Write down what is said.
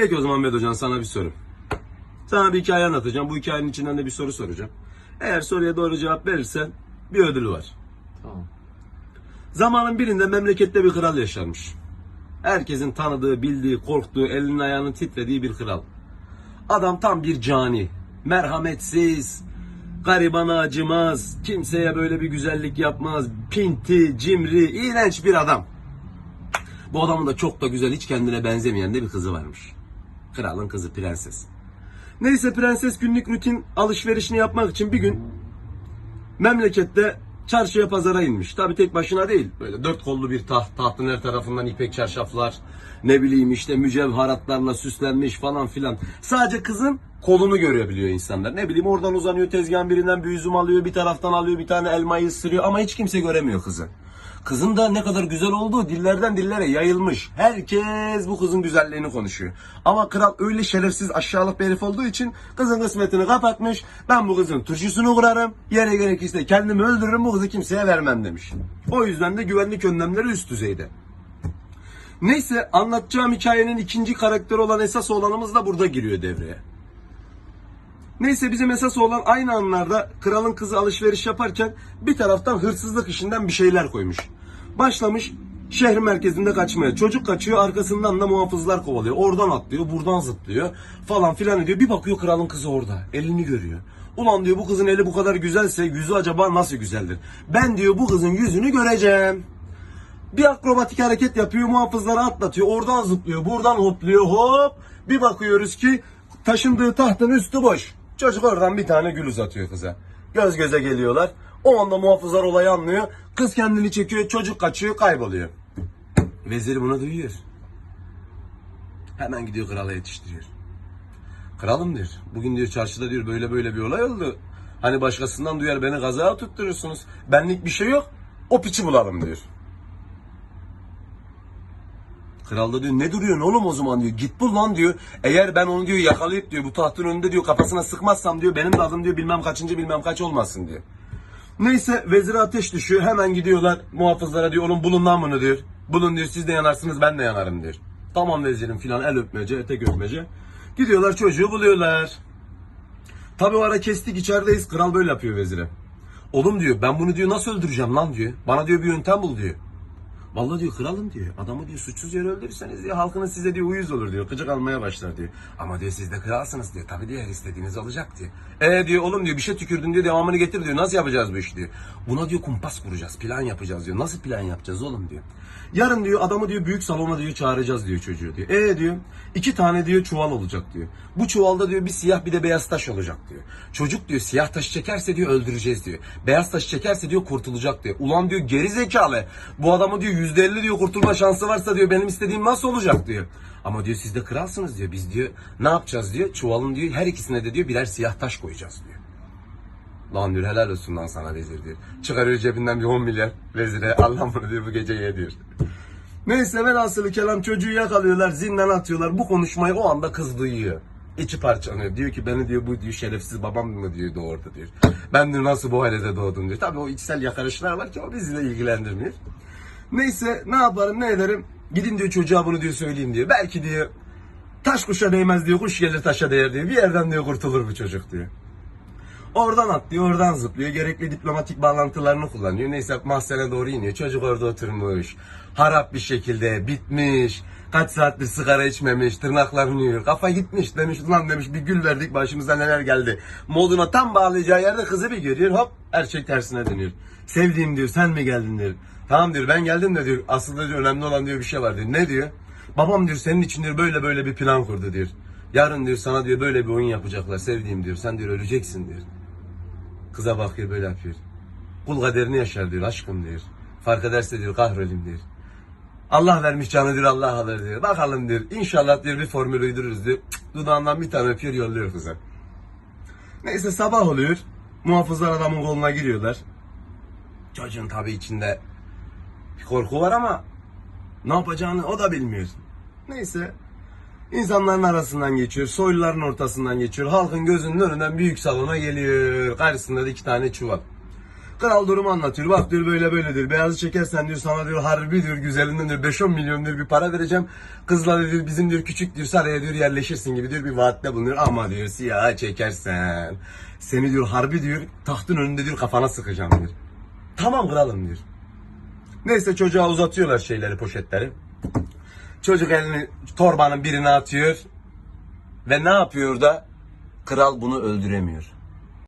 Peki o zaman Bedocan sana bir soru. Sana bir hikaye anlatacağım. Bu hikayenin içinden de bir soru soracağım. Eğer soruya doğru cevap verirsen bir ödülü var. Tamam. Zamanın birinde memlekette bir kral yaşarmış. Herkesin tanıdığı, bildiği, korktuğu, elinin ayağının titrediği bir kral. Adam tam bir cani. Merhametsiz, garibana acımaz, kimseye böyle bir güzellik yapmaz, pinti, cimri, iğrenç bir adam. Bu adamın da çok da güzel, hiç kendine benzemeyen de bir kızı varmış. Kralın kızı prenses. Neyse prenses günlük rutin alışverişini yapmak için bir gün memlekette çarşıya pazara inmiş. Tabi tek başına değil. Böyle dört kollu bir taht. Tahtın her tarafından ipek çarşaflar. Ne bileyim işte mücevheratlarla süslenmiş falan filan. Sadece kızın kolunu görebiliyor insanlar. Ne bileyim oradan uzanıyor tezgahın birinden bir üzüm alıyor. Bir taraftan alıyor bir tane elmayı ısırıyor. Ama hiç kimse göremiyor kızı. Kızın da ne kadar güzel olduğu dillerden dillere yayılmış. Herkes bu kızın güzelliğini konuşuyor. Ama kral öyle şerefsiz aşağılık bir herif olduğu için kızın kısmetini kapatmış. Ben bu kızın turşusunu kurarım. Yere gerekirse kendimi öldürürüm bu kızı kimseye vermem demiş. O yüzden de güvenlik önlemleri üst düzeyde. Neyse anlatacağım hikayenin ikinci karakteri olan esas olanımız da burada giriyor devreye. Neyse bizim esas olan aynı anlarda kralın kızı alışveriş yaparken bir taraftan hırsızlık işinden bir şeyler koymuş. Başlamış şehir merkezinde kaçmaya. Çocuk kaçıyor arkasından da muhafızlar kovalıyor. Oradan atlıyor buradan zıplıyor falan filan ediyor. Bir bakıyor kralın kızı orada elini görüyor. Ulan diyor bu kızın eli bu kadar güzelse yüzü acaba nasıl güzeldir? Ben diyor bu kızın yüzünü göreceğim. Bir akrobatik hareket yapıyor, muhafızları atlatıyor, oradan zıplıyor, buradan hopluyor, hop. Bir bakıyoruz ki taşındığı tahtın üstü boş. Çocuk oradan bir tane gül uzatıyor kıza. Göz göze geliyorlar. O anda muhafızlar olayı anlıyor. Kız kendini çekiyor, çocuk kaçıyor, kayboluyor. Vezir bunu duyuyor. Hemen gidiyor krala yetiştiriyor. Kralım diyor. Bugün diyor çarşıda diyor böyle böyle bir olay oldu. Hani başkasından duyar beni kazaya tutturursunuz. Benlik bir şey yok. O piçi bulalım diyor. Kral da diyor ne duruyorsun oğlum o zaman diyor. Git bul lan diyor. Eğer ben onu diyor yakalayıp diyor bu tahtın önünde diyor kafasına sıkmazsam diyor benim de adım diyor bilmem kaçıncı bilmem kaç olmasın diyor. Neyse vezire ateş düşüyor. Hemen gidiyorlar muhafızlara diyor oğlum bulun lan bunu diyor. Bulun diyor siz de yanarsınız ben de yanarım diyor. Tamam vezirim filan el öpmece etek öpmece. Gidiyorlar çocuğu buluyorlar. Tabi o ara kestik içerideyiz. Kral böyle yapıyor vezire. Oğlum diyor ben bunu diyor nasıl öldüreceğim lan diyor. Bana diyor bir yöntem bul diyor. Vallahi diyor kralım diyor. Adamı diyor suçsuz yere öldürürseniz diyor halkınız size diyor uyuz olur diyor. Gıcık almaya başlar diyor. Ama diyor siz de kralsınız diyor. Tabii diyor her istediğiniz olacak diyor. E diyor oğlum diyor bir şey tükürdün diyor devamını getir diyor. Nasıl yapacağız bu işi diyor. Buna diyor kumpas kuracağız. Plan yapacağız diyor. Nasıl plan yapacağız oğlum diyor. Yarın diyor adamı diyor büyük salona diyor çağıracağız diyor çocuğu diyor. E diyor iki tane diyor çuval olacak diyor. Bu çuvalda diyor bir siyah bir de beyaz taş olacak diyor. Çocuk diyor siyah taşı çekerse diyor öldüreceğiz diyor. Beyaz taşı çekerse diyor kurtulacak diyor. Ulan diyor geri zekalı. Bu adamı diyor yüzde elli diyor kurtulma şansı varsa diyor benim istediğim nasıl olacak diyor. Ama diyor siz de kralsınız diyor. Biz diyor ne yapacağız diyor. Çuvalın diyor her ikisine de diyor birer siyah taş koyacağız diyor. Lan diyor helal olsun lan sana vezir diyor. Çıkarıyor cebinden bir 10 milyar vezire. Allah bunu diyor bu gece ye diyor. Neyse velhasılı kelam çocuğu yakalıyorlar zindan atıyorlar. Bu konuşmayı o anda kız duyuyor. İçi parçalanıyor. Diyor ki beni diyor bu diyor şerefsiz babam mı diyor doğurdu diyor. Ben diyor nasıl bu ailede doğdum diyor. Tabii o içsel yakarışlar var ki o bizi de ilgilendirmiyor. Neyse ne yaparım ne ederim. Gidin diyor çocuğa bunu diyor söyleyeyim diyor. Belki diyor taş kuşa değmez diyor kuş gelir taşa değer diyor. Bir yerden diyor kurtulur bu çocuk diyor. Oradan atlıyor, oradan zıplıyor. Gerekli diplomatik bağlantılarını kullanıyor. Neyse mahzene doğru iniyor. Çocuk orada oturmuş. Harap bir şekilde bitmiş. Kaç saattir sigara içmemiş. Tırnaklarını yiyor. Kafa gitmiş demiş. Ulan demiş bir gül verdik başımıza neler geldi. Moduna tam bağlayacağı yerde kızı bir görüyor. Hop her şey tersine dönüyor. Sevdiğim diyor sen mi geldin diyor. Tamam diyor ben geldim de diyor. Aslında diyor önemli olan diyor bir şey var diyor. Ne diyor? Babam diyor senin için diyor böyle böyle bir plan kurdu diyor. Yarın diyor sana diyor böyle bir oyun yapacaklar sevdiğim diyor. Sen diyor öleceksin diyor. Kıza bakıyor böyle yapıyor. Kul kaderini yaşar diyor aşkım diyor. Fark ederse diyor kahrolüm diyor. Allah vermiş canı diyor Allah alır diyor. Bakalım diyor. İnşallah diyor bir formül uydururuz diyor. Cık, Dudağından bir tane öpüyor yolluyor kıza. Neyse sabah oluyor. Muhafızlar adamın koluna giriyorlar. Çocuğun tabii içinde bir korku var ama ne yapacağını o da bilmiyor. Neyse İnsanların arasından geçiyor, soyluların ortasından geçiyor, halkın gözünün önünden büyük salona geliyor. Karşısında da iki tane çuval. Kral durumu anlatıyor. Bak diyor böyle böyledir. Beyazı çekersen diyor sana diyor harbi diyor güzelinden diyor 5-10 milyon diyor bir para vereceğim. Kızla diyor bizim diyor küçük diyor saraya diyor yerleşirsin gibi diyor bir vaatte bulunuyor. Ama diyor siyah çekersen seni diyor harbi diyor tahtın önünde diyor kafana sıkacağım diyor. Tamam kralım diyor. Neyse çocuğa uzatıyorlar şeyleri poşetleri. Çocuk elini torbanın birine atıyor. Ve ne yapıyor da? Kral bunu öldüremiyor.